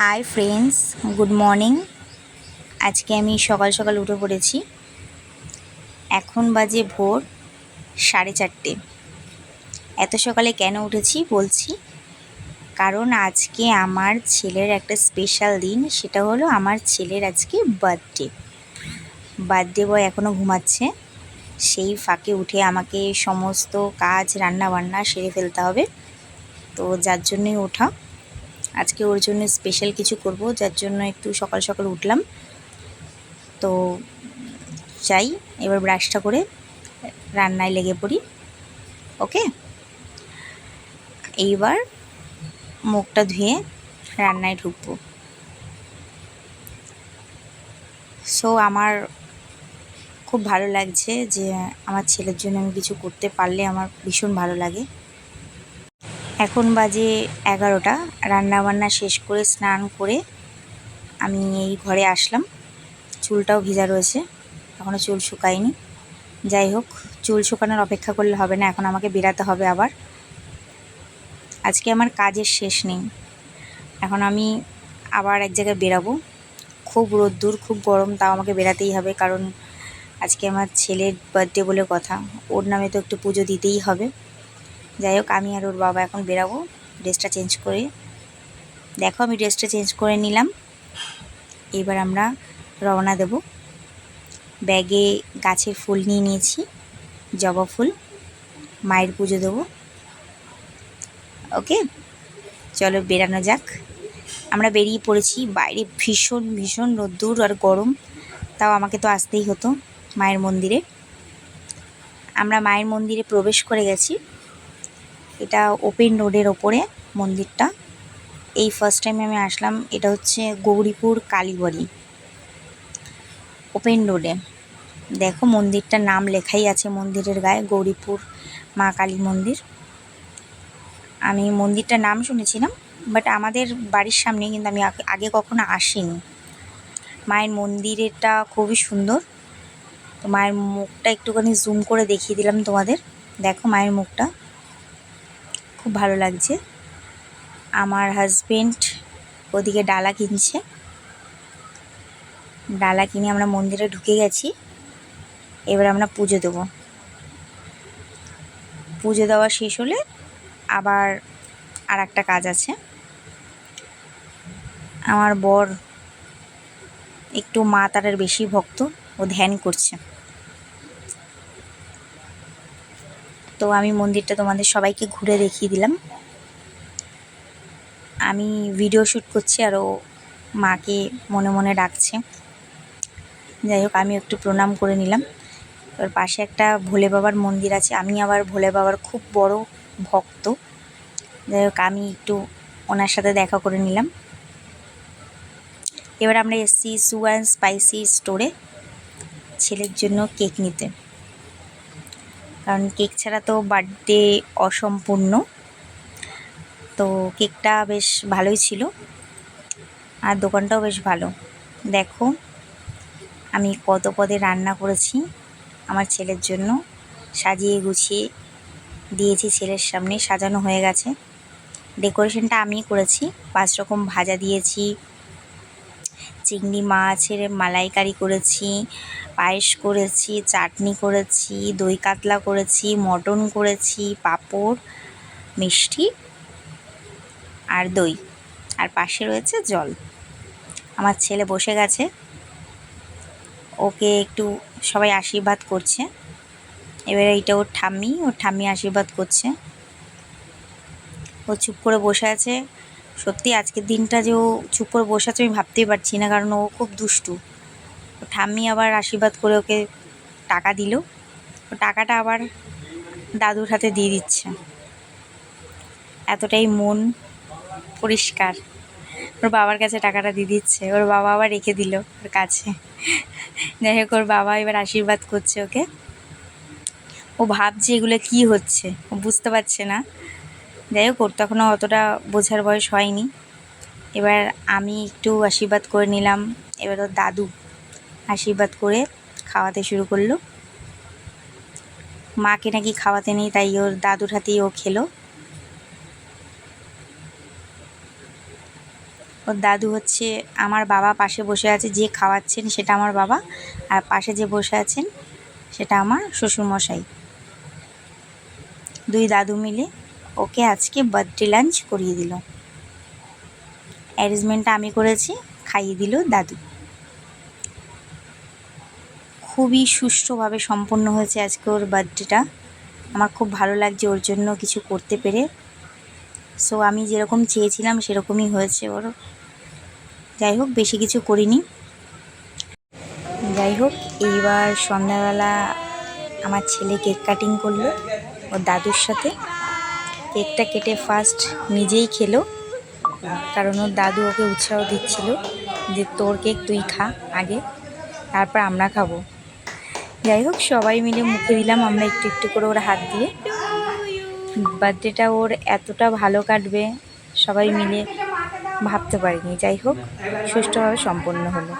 Hi friends good morning আজকে আমি সকাল সকাল উঠে পড়েছি। এখন বাজে ভোর সাড়ে চারটে। এত সকালে কেন উঠেছি বলছি? কারণ আজকে আমার ছেলের একটা স্পেশাল দিন, সেটা হলো আমার ছেলের আজকে বার্থডে বার্থডে বয় এখনও ঘুমাচ্ছে। সেই ফাঁকে উঠে আমাকে সমস্ত কাজ রান্না বান্না সেরে ফেলতে হবে। তো যার জন্যই ওঠা। আজকে ওর জন্য স্পেশাল কিছু করব, যার জন্য একটু সকাল সকাল উঠলাম। তো চাই এবার ব্রাশটা করে রান্নায় লেগে পড়ি ওকে এইবার মুখটা ধুয়ে রান্নায় ঢুকবো। সো আমার খুব ভালো লাগছে যে আমার ছেলের জন্য আমি কিছু করতে পারলে আমার ভীষণ ভালো লাগে। এখন বাজে এগারোটা। রান্না বান্না শেষ করে স্নান করে আমি এই ঘরে আসলাম। চুলটাও ভিজা রয়েছে এখনও চুল শুকায়নি। যাই হোক, চুল শুকানোর অপেক্ষা করলে হবে না, এখন আমাকে বেরাতে হবে আবার। আজকে আমার কাজের শেষ নেই। এখন আমি আবার এক জায়গায় বেরাবো। খুব রোদ্দুর, খুব গরম, তাও আমাকে বেরাতেই হবে, কারণ আজকে আমার ছেলের বার্থডে বলে কথা। ওর নামে তো একটু পুজো দিতেই হবে। যাই হোক, আমি আর ওর বাবা এখন বেরাবো। ড্রেসটা চেঞ্জ করে। দেখো, আমি ড্রেসটা চেঞ্জ করে নিলাম। এবার আমরা রওনা দেব। ব্যাগে গাছের ফুল নিয়ে নিয়েছি, জবা ফুল। মায়ের পুজো দেবো। ওকে? চলো, বেরানো যাক। আমরা বেরিয়ে পড়েছি। বাইরে ভীষণ ভীষণ রোদ্দুর আর গরম। তাও আমাকে তো আসতেই হতো মায়ের মন্দিরে। আমরা মায়ের মন্দিরে প্রবেশ করে গেছি। এটা ওপেন রোডের ওপরে মন্দিরটা। এই ফার্স্ট টাইম আমি আসলাম, এটা হচ্ছে গৌরীপুর কালীবাড়ি। ওপেন রোডে দেখো মন্দিরটার নাম লেখাই আছে মন্দিরের গায়ে, গৌরীপুর মা কালী মন্দির। আমি মন্দিরটার নাম শুনেছিলাম বাট আমাদের বাড়ির সামনে কিন্তু আমি আগে কখনো আসিনি। মায়ের মন্দিরেরটা খুবই সুন্দর। তো মায়ের মুখটা একটুখানি জুম করে দেখিয়ে দিলাম তোমাদের। দেখো মায়ের মুখটা। খুব ভালো লাগছে। আমার হাজবেন্ড ওদিকে ডালা কিনছে। ডালা কিনে আমরা মন্দিরে ঢুকে গেছি। এবার আমরা পুজো দেবো। পুজো দেওয়া শেষ হলে আবার আর একটা কাজ আছে। আমার বর একটু মা তারার বেশি ভক্ত, ও ধ্যান করছে। তো আমি মন্দিরটা তোমাদের সবাইকে ঘুরে দেখিয়ে দিলাম। আমি ভিডিও শ্যুট করছি আর ও মাকে মনে মনে ডাকছে। যাই হোক, আমি একটু প্রণাম করে নিলাম। এবার পাশে একটা ভোলে বাবার মন্দির আছে। আমি আবার ভোলে বাবার খুব বড় ভক্ত। যাই হোক, আমি একটু ওনার সাথে দেখা করে নিলাম। এবার আমরা এসছি সু অ্যান্ড স্পাইসি স্টোরে ছেলের জন্য কেক নিতে। কারণ কেক ছাড়া তো বার্থডে অসম্পূর্ণ। তো কেকটা বেশ ভালোই ছিল আর দোকানটাও বেশ ভালো। দেখো, আমি কত পদে রান্না করেছি আমার ছেলের জন্য। সাজিয়ে গুছিয়ে দিয়েছি ছেলের সামনে, সাজানো হয়ে গেছে। ডেকোরেশনটা আমি করেছি, পাঁচ রকম ভাজা দিয়েছি, চিংড়ি মাছের মালাইকারি করেছি পায়েস করেছি, চাটনি করেছি, দই কাতলা করেছি, মটন করেছি, পাঁপড়, মিষ্টি আর দই। আর পাশে রয়েছে জল। আমার ছেলে বসে গেছে। ওকে একটু সবাই আশীর্বাদ করছে। এবারে এইটা ওর ঠাম্মি ওর ঠাম্মি আশীর্বাদ করছে। ও চুপ করে বসে আছে। সত্যি আজকের দিনটা যে ও চুপ করে বসে আছে আমি ভাবতেই পারছি না, কারণ ও খুব দুষ্টু। ঠাম্মি আবার আশীর্বাদ করে ওকে টাকা দিল। টাকাটা আবার দাদুর হাতে দিয়ে দিচ্ছে। এতটাই মন পরিষ্কার। ওর বাবার কাছে টাকাটা দিয়ে দিচ্ছে। ওর বাবা আবার রেখে দিল ওর কাছে। যাই হোক, ওর বাবা এবার আশীর্বাদ করছে ওকে। ও ভাবছে এগুলো কি হচ্ছে। ও বুঝতে পারছে না। যাই হোক, ওর তখনও অতটা বোঝার বয়স হয়নি। এবার আমি একটু আশীর্বাদ করে নিলাম। এবার ওর দাদু আশীর্বাদ করে খাওয়াতে শুরু করল। মাকে নাকি খাওয়াতে নেই, তাই ওর দাদুর হাতেই ও খেলো। ওর দাদু হচ্ছে আমার বাবা, পাশে বসে আছে, যে খাওয়াচ্ছেন সেটা আমার বাবা, আর পাশে যে বসে আছেন সেটা আমার শ্বশুরমশাই। দুই দাদু মিলে ওকে আজকে বার্থডে লাঞ্চ করিয়ে দিল। অ্যারেঞ্জমেন্টটা আমি করেছি, খাইয়ে দিল দাদু। খুবই সুষ্ঠুভাবে সম্পন্ন হয়েছে আজকে ওর বার্থডেটা। আমার খুব ভালো লাগছে ওর জন্য কিছু করতে পেরে। সো আমি যেরকম চেয়েছিলাম সেরকমই হয়েছে ওর। যাই হোক, বেশি কিছু করিনি। যাই হোক, এইবার সন্ধ্যাবেলা আমার ছেলে কেক কাটিং করল ওর দাদুর সাথে। কেকটা কেটে ফার্স্ট নিজেই খেলো, কারণ ওর দাদু ওকে উৎসাহ দিচ্ছিল যে তোর কেক তুই খা আগে, তারপর আমরা খাব। যাই হোক, সবাই মিলে মুখে দিলাম, আমরা একটু একটু করে ওর হাত দিয়ে। বার্থডেটা ওর এতটা ভালো কাটবে, সবাই মিলে ভাবতে পারিনি। যাই হোক, সুষ্ঠুভাবে সম্পন্ন হলো।